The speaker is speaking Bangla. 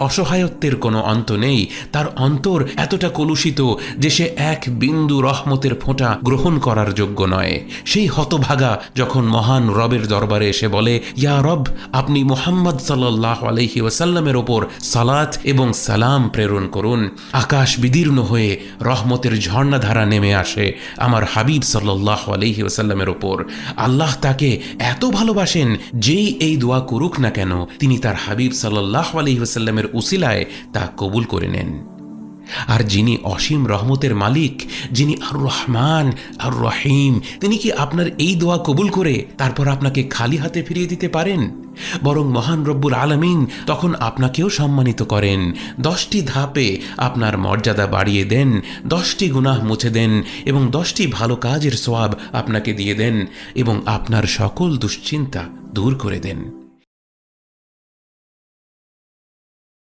অসহায়ত্বের কোনো অন্ত নেই। তার অন্তর এতটা কলুষিত যে সে এক বিন্দু রহমতের ফোঁটা গ্রহণ করার যোগ্য নয়। সেই হতভাগা যখন মহান রবের দরবারে এসে বলে, ইয়া রব, আপনি মোহাম্মদ সাল্লাহ আলহি ওয়াসাল্লামের ওপর সালাত এবং সালাম প্রেরণ করুন। আকাশ বিদীর্ণ হয়ে রহমতের ঝর্ণাধারা নেমে আসে আমার হাবিব সাল্লাহ আলহি ওয়াসাল্লামের ওপর। আল্লাহ তাকে এত ভালোবাসেন, যেই এই দোয়া করুক না কেন, তিনি তার হাবিব সাল্লাহ আলহি ওয়াসাল্লামের উসিলায় তা কবুল করে নেন। আর যিনি অসীম রহমতের মালিক, যিনি আর রহমান আর রহিম তিনি কি আপনার এই দোয়া কবুল করে তারপর আপনাকে খালি হাতে ফিরিয়ে দিতে পারেন? বরং মহান রব্বুল আলমিন তখন আপনাকেও সম্মানিত করেন। দশটি ধাপে আপনার মর্যাদা বাড়িয়ে দেন, দশটি গুনাহ মুছে দেন এবং দশটি ভালো কাজের সোয়াব আপনাকে দিয়ে দেন এবং আপনার সকল দুশ্চিন্তা দূর করে দেন।